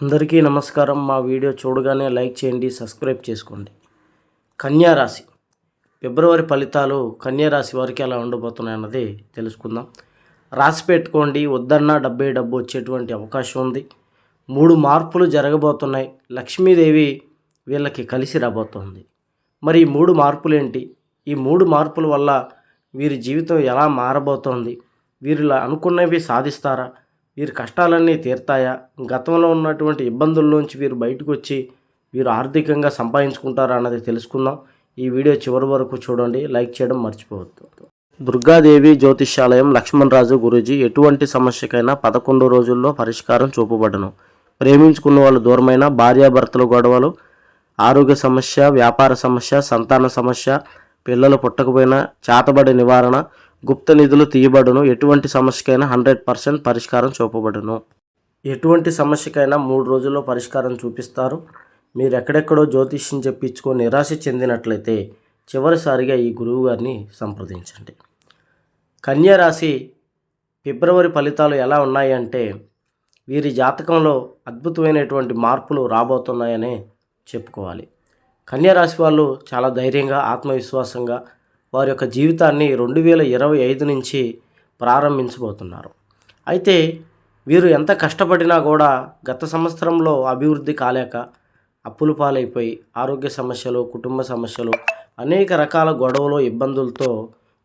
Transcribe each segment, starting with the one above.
అందరికీ నమస్కారం. మా వీడియో చూడగానే లైక్ చేయండి సబ్స్క్రైబ్ చేసుకోండి. కన్యారాశి ఫిబ్రవరి ఫలితాలు కన్యారాశి వారికి ఎలా ఉండబోతున్నాయి అన్నది తెలుసుకుందాం. రాసి పెట్టుకోండి వద్దన్నా డెబ్బై డబ్బు వచ్చేటువంటి అవకాశం ఉంది. మూడు మార్పులు జరగబోతున్నాయి. లక్ష్మీదేవి వీళ్ళకి కలిసి రాబోతోంది. మరి ఈ మూడు మార్పులు ఏంటి ఈ మూడు మార్పుల వల్ల వీరి జీవితం ఎలా మారబోతోంది? వీరిలా అనుకున్నవి సాధిస్తారా? వీరి కష్టాలన్నీ తీరుతాయా? గతంలో ఉన్నటువంటి ఇబ్బందుల్లోంచి వీరు బయటకు వచ్చి వీరు ఆర్థికంగా సంపాదించుకుంటారా అన్నది తెలుసుకుందాం. ఈ వీడియో చివరి వరకు చూడండి. లైక్ చేయడం మర్చిపోవద్దు. దుర్గాదేవి జ్యోతిష్యాలయం లక్ష్మణరాజు గురూజీ ఎటువంటి సమస్యకైనా పదకొండు రోజుల్లో పరిష్కారం చూపబడను. ప్రేమించుకున్న వాళ్ళు దూరమైన భార్యాభర్తల గొడవలు ఆరోగ్య సమస్య వ్యాపార సమస్య సంతాన సమస్య పిల్లలు పుట్టకపోయినా చేతబడి నివారణ గుప్త నిధులు తీయబడును. ఎటువంటి సమస్యకైనా హండ్రెడ్ పర్సెంట్ పరిష్కారం చూపబడును. ఎటువంటి సమస్యకైనా మూడు రోజుల్లో పరిష్కారం చూపిస్తారు. మీరు ఎక్కడెక్కడో జ్యోతిష్యం చెప్పించుకొని నిరాశ చెందినట్లయితే చివరిసారిగా ఈ గురువు గారిని సంప్రదించండి. కన్యా రాశి ఫిబ్రవరి ఫలితాలు ఎలా ఉన్నాయంటే వీరి జాతకంలో అద్భుతమైనటువంటి మార్పులు రాబోతున్నాయనే చెప్పుకోవాలి. కన్యా రాశి వాళ్ళు చాలా ధైర్యంగా ఆత్మవిశ్వాసంగా వారి యొక్క జీవితాన్ని రెండు వేల ఇరవై ఐదు నుంచి ప్రారంభించబోతున్నారు. అయితే వీరు ఎంత కష్టపడినా కూడా గత సంవత్సరంలో అభివృద్ధి కాలేక అప్పులు పాలైపోయి ఆరోగ్య సమస్యలు కుటుంబ సమస్యలు అనేక రకాల గొడవలు ఇబ్బందులతో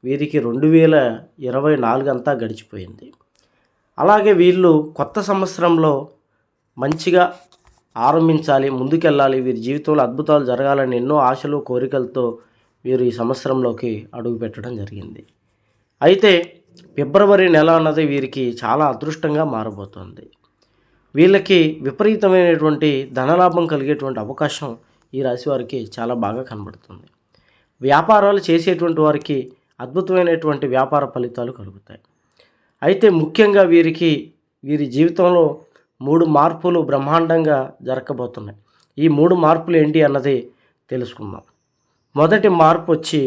వీరికి రెండు వేల ఇరవై నాలుగు అంతా గడిచిపోయింది. అలాగే వీళ్ళు కొత్త సంవత్సరంలో మంచిగా ఆరంభించాలి ముందుకెళ్ళాలి వీరి జీవితంలో అద్భుతాలు జరగాలని ఎన్నో ఆశలు కోరికలతో వీరు ఈ సంవత్సరంలోకి అడుగు పెట్టడం జరిగింది. అయితే ఫిబ్రవరి నెల అన్నది వీరికి చాలా అదృష్టంగా మారబోతోంది. వీళ్ళకి విపరీతమైనటువంటి ధనలాభం కలిగేటువంటి అవకాశం ఈ రాశి వారికి చాలా బాగా కనబడుతుంది. వ్యాపారాలు చేసేటువంటి వారికి అద్భుతమైనటువంటి వ్యాపార ఫలితాలు కలుగుతాయి. అయితే ముఖ్యంగా వీరికి వీరి జీవితంలో మూడు మార్పులు బ్రహ్మాండంగా జరగబోతున్నాయి. ఈ మూడు మార్పులు ఏంటి అన్నది తెలుసుకుందాం. మొదటి మార్పు వచ్చి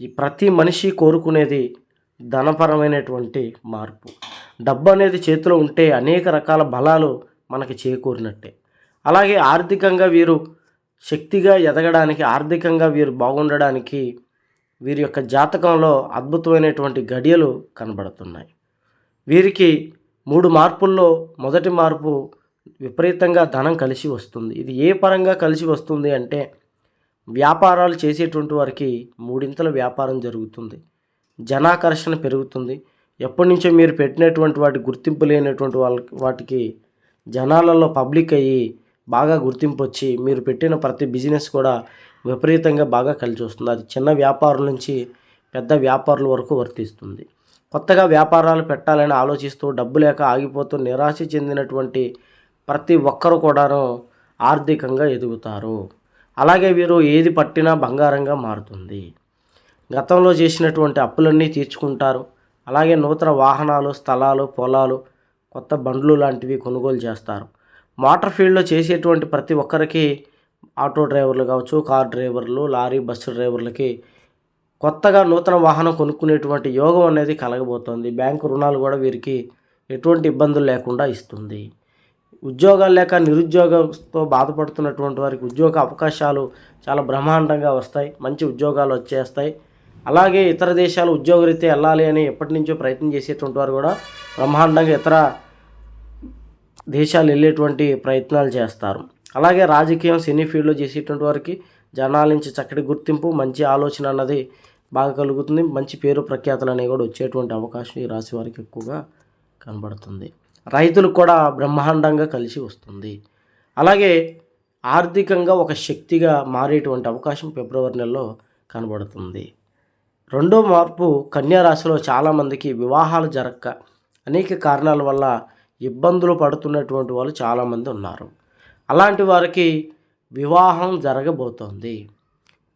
ఈ ప్రతి మనిషి కోరుకునేది ధనపరమైనటువంటి మార్పు. డబ్బు అనేది చేతిలో ఉంటే అనేక రకాల బలాలు మనకి చేకూరినట్టే. అలాగే ఆర్థికంగా వీరు శక్తిగా ఎదగడానికి ఆర్థికంగా వీరు బాగుండడానికి వీరి యొక్క జాతకంలో అద్భుతమైనటువంటి గడియలు కనబడుతున్నాయి. వీరికి మూడు మార్పుల్లో మొదటి మార్పు విపరీతంగా ధనం కలిసి వస్తుంది. ఇది ఏ పరంగా కలిసి వస్తుంది అంటే వ్యాపారాలు చేసేటువంటి వారికి మూడింతల వ్యాపారం జరుగుతుంది. జనాకర్షణ పెరుగుతుంది. ఎప్పటి నుంచో మీరు పెట్టినటువంటి వాటి గుర్తింపు లేనటువంటి వాళ్ళకి వాటికి జనాలలో పబ్లిక్ అయ్యి బాగా గుర్తింపు వచ్చి మీరు పెట్టిన ప్రతి బిజినెస్ కూడా విపరీతంగా బాగా కలిసి వస్తుంది. అది చిన్న వ్యాపారుల నుంచి పెద్ద వ్యాపారుల వరకు వర్తిస్తుంది. కొత్తగా వ్యాపారాలు పెట్టాలని ఆలోచిస్తూ డబ్బు లేక ఆగిపోతూ నిరాశ చెందినటువంటి ప్రతి ఒక్కరు కూడాను ఆర్థికంగా ఎదుగుతారు. అలాగే వీరు ఏది పట్టినా బంగారంగా మారుతుంది. గతంలో చేసినటువంటి అప్పులన్నీ తీర్చుకుంటారు. అలాగే నూతన వాహనాలు స్థలాలు పొలాలు కొత్త బండ్లు లాంటివి కొనుగోలు చేస్తారు. మోటార్ ఫీల్డ్లో చేసేటువంటి ప్రతి ఒక్కరికి ఆటో డ్రైవర్లు కావచ్చు కార్ డ్రైవర్లు లారీ బస్సు డ్రైవర్లకి కొత్తగా నూతన వాహనం కొనుక్కునేటువంటి యోగం అనేది కలగబోతోంది. బ్యాంకు రుణాలు కూడా వీరికి ఎటువంటి ఇబ్బందులు లేకుండా ఇస్తుంది. ఉద్యోగాలు లేక నిరుద్యోగంతో బాధపడుతున్నటువంటి వారికి ఉద్యోగ అవకాశాలు చాలా బ్రహ్మాండంగా వస్తాయి మంచి ఉద్యోగాలు వచ్చేస్తాయి. అలాగే ఇతర దేశాలు ఉద్యోగరీత్యా వెళ్ళాలి అని ఎప్పటి నుంచో ప్రయత్నం చేసేటువంటి వారు కూడా బ్రహ్మాండంగా ఇతర దేశాలు వెళ్ళేటువంటి ప్రయత్నాలు చేస్తారు. అలాగే రాజకీయం సినీ ఫీల్డ్లో చేసేటువంటి వారికి జనాల నుంచి చక్కటి గుర్తింపు మంచి ఆలోచన అన్నది బాగా కలుగుతుంది. మంచి పేరు ప్రఖ్యాతలు అనేవి కూడా వచ్చేటువంటి అవకాశం ఈ రాశి వారికి ఎక్కువగా కనబడుతుంది. రైతులకు కూడా బ్రహ్మాండంగా కలిసి వస్తుంది. అలాగే ఆర్థికంగా ఒక శక్తిగా మారేటువంటి అవకాశం ఫిబ్రవరి నెలలో కనబడుతుంది. రెండో మార్పు కన్యా రాశిలో చాలామందికి వివాహాలు జరగక అనేక కారణాల వల్ల ఇబ్బందులు పడుతున్నటువంటి వాళ్ళు చాలామంది ఉన్నారు. అలాంటి వారికి వివాహం జరగబోతోంది.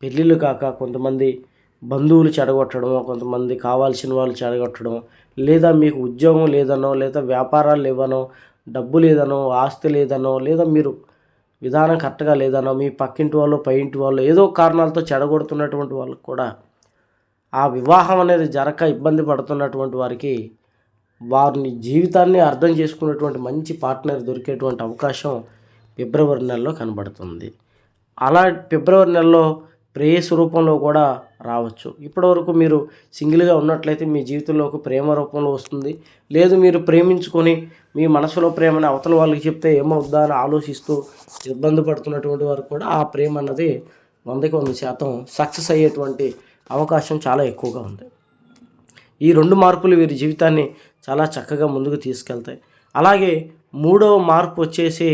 పెళ్ళిళ్ళు కాక కొంతమంది బంధువులు చెడగొట్టడం కొంతమంది కావాల్సిన వాళ్ళు చెడగొట్టడం లేదా మీకు ఉద్యోగం లేదనో లేదా వ్యాపారాలు లేవనో డబ్బు లేదనో ఆస్తి లేదనో లేదా మీరు విధానం కరెక్ట్గా లేదనో మీ పక్కింటి వాళ్ళు పై ఇంటి వాళ్ళు ఏదో కారణాలతో చెడగొడుతున్నటువంటి వాళ్ళకు కూడా ఆ వివాహం అనేది జరగక ఇబ్బంది పడుతున్నటువంటి వారికి వారిని జీవితాన్ని అర్థం చేసుకునేటువంటి మంచి పార్ట్నర్ దొరికేటువంటి అవకాశం ఫిబ్రవరి నెలలో కనబడుతుంది. అలా ఫిబ్రవరి నెలలో ప్రేయస్ రూపంలో కూడా రావచ్చు. ఇప్పటివరకు మీరు సింగిల్గా ఉన్నట్లయితే మీ జీవితంలో ఒక ప్రేమ రూపంలో వస్తుంది. లేదు మీరు ప్రేమించుకొని మీ మనసులో ప్రేమని అవతల వాళ్ళకి చెప్తే ఏమవుద్దా అని ఆలోచిస్తూ ఇబ్బంది పడుతున్నటువంటి వారు కూడా ఆ ప్రేమ అన్నది వందకి వంద శాతం సక్సెస్ అయ్యేటువంటి అవకాశం చాలా ఎక్కువగా ఉంది. ఈ రెండు మార్పులు వీరి జీవితాన్ని చాలా చక్కగా ముందుకు తీసుకెళ్తాయి. అలాగే మూడవ మార్పు వచ్చేసి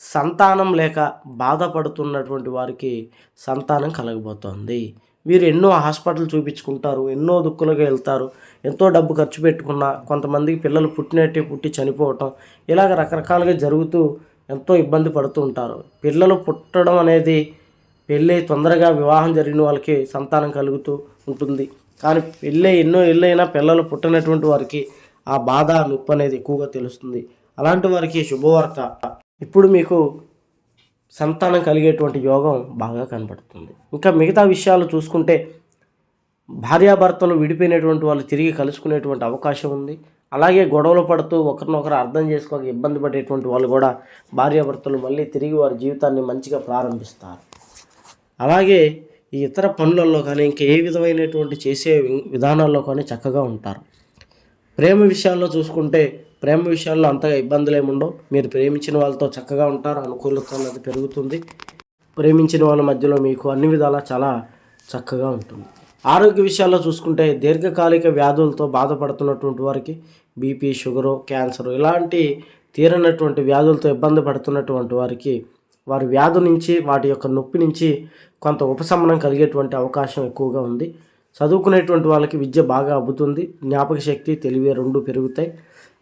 సంతానం లేక బాధపడుతున్నటువంటి వారికి సంతానం కలగబోతోంది. వీరు ఎన్నో హాస్పిటల్ చూపించుకుంటారు ఎన్నో దుక్కులుగా వెళ్తారు ఎంతో డబ్బు ఖర్చు పెట్టుకున్న కొంతమందికి పిల్లలు పుట్టినట్టే పుట్టి చనిపోవటం ఇలాగ రకరకాలుగా జరుగుతూ ఎంతో ఇబ్బంది పడుతూ ఉంటారు. పిల్లలు పుట్టడం అనేది పెళ్ళి తొందరగా వివాహం జరిగిన వాళ్ళకి సంతానం కలుగుతూ ఉంటుంది. కానీ పెళ్ళి ఎన్నో ఏళ్ళైనా పిల్లలు పుట్టినటువంటి వారికి ఆ బాధ నొప్పి అనేది ఎక్కువగా తెలుస్తుంది. అలాంటి వారికి శుభవార్త. ఇప్పుడు మీకు సంతానం కలిగేటువంటి యోగం బాగా కనబడుతుంది. ఇంకా మిగతా విషయాలు చూసుకుంటే భార్యాభర్తలు విడిపోయినటువంటి వాళ్ళు తిరిగి కలుసుకునేటువంటి అవకాశం ఉంది. అలాగే గొడవలు పడుతూ ఒకరినొకరు అర్థం చేసుకోక ఇబ్బంది పడేటువంటి వాళ్ళు కూడా భార్యాభర్తలు మళ్ళీ తిరిగి వారి జీవితాన్ని మంచిగా ప్రారంభిస్తారు. అలాగే ఈ ఇతర పనులలో కానీ ఇంకా ఏ విధమైనటువంటి చేసే వి- విధానాల్లో కానీ చక్కగా ఉంటారు. ప్రేమ విషయాల్లో చూసుకుంటే ప్రేమ విషయాల్లో అంతగా ఇబ్బందులు ఏముండవు మీరు ప్రేమించిన వాళ్ళతో చక్కగా ఉంటారు. అనుకూలత అన్నది పెరుగుతుంది. ప్రేమించిన వాళ్ళ మధ్యలో మీకు అన్ని విధాలా చాలా చక్కగా ఉంటుంది. ఆరోగ్య విషయాల్లో చూసుకుంటే దీర్ఘకాలిక వ్యాధులతో బాధపడుతున్నటువంటి వారికి బీపీ షుగరు క్యాన్సర్ ఇలాంటి తీరనటువంటి వ్యాధులతో ఇబ్బంది పడుతున్నటువంటి వారికి వారి వ్యాధి నుంచి వాటి యొక్క నొప్పి నుంచి కొంత ఉపశమనం కలిగేటువంటి అవకాశం ఎక్కువగా ఉంది. చదువుకునేటువంటి వాళ్ళకి విద్య బాగా అబ్బుతుంది. జ్ఞాపక శక్తి తెలివి రెండు పెరుగుతాయి.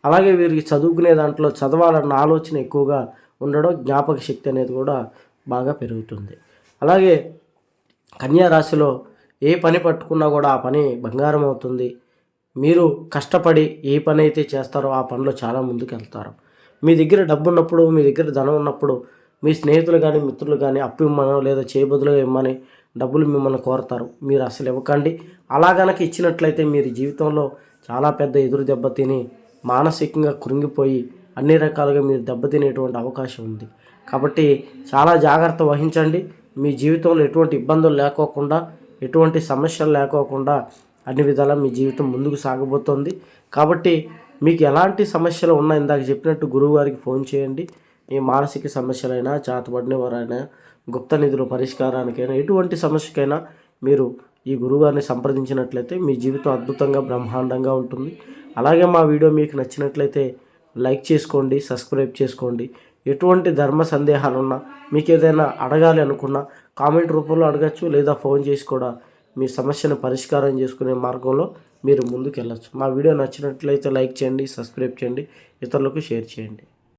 అలాగే వీరికి చదువుకునే దాంట్లో చదవాలన్న ఆలోచన ఎక్కువగా ఉండడం జ్ఞాపక శక్తి అనేది కూడా బాగా పెరుగుతుంది. అలాగే కన్యా రాశిలో ఏ పని పట్టుకున్నా కూడా ఆ పని బంగారం అవుతుంది. మీరు కష్టపడి ఏ పని అయితే చేస్తారో ఆ పనిలో చాలా ముందుకు వెళ్తారు మీ దగ్గర డబ్బు ఉన్నప్పుడు మీ దగ్గర ధనం ఉన్నప్పుడు మీ స్నేహితులు కానీ మిత్రులు కానీ అప్పు ఇమ్మనో లేదా చేయబదులుగా ఇమ్మని డబ్బులు మిమ్మల్ని కోరతారు. మీరు అసలు ఇవ్వకండి. అలా గనక ఇచ్చినట్లయితే మీరు జీవితంలో చాలా పెద్ద ఎదురు దెబ్బ తిని మానసికంగా కృంగిపోయి అన్ని రకాలుగా మీరు దెబ్బతినేటువంటి అవకాశం ఉంది. కాబట్టి చాలా జాగ్రత్త వహించండి. మీ జీవితంలో ఎటువంటి ఇబ్బందులు లేకోకుండా ఎటువంటి సమస్యలు లేకోకుండా అన్ని విధాలా మీ జీవితం ముందుకు సాగబోతోంది. కాబట్టి మీకు ఎలాంటి సమస్యలు ఉన్నా ఇందాక చెప్పినట్టు గురువుగారికి ఫోన్ చేయండి. మీ మానసిక సమస్యలైనా చేతబడిన వారైనా గుప్త నిధుల పరిష్కారానికైనా ఎటువంటి సమస్యకైనా మీరు ఈ గురువుగారిని సంప్రదించినట్లయితే మీ జీవితం అద్భుతంగా బ్రహ్మాండంగా ఉంటుంది. అలాగే మా వీడియో మీకు నచ్చినట్లయితే లైక్ చేసుకోండి సబ్స్క్రైబ్ చేసుకోండి. ఎటువంటి ధర్మ సందేహాలున్నా మీకు ఏదైనా అడగాలి అనుకున్నా కామెంట్ రూపంలో అడగచ్చు లేదా ఫోన్ చేసి కూడా మీ సమస్యను పరిష్కారం చేసుకునే మార్గంలో మీరు ముందుకు వెళ్ళచ్చు మా వీడియో నచ్చినట్లయితే లైక్ చేయండి సబ్స్క్రైబ్ చేయండి ఇతరులకు షేర్ చేయండి.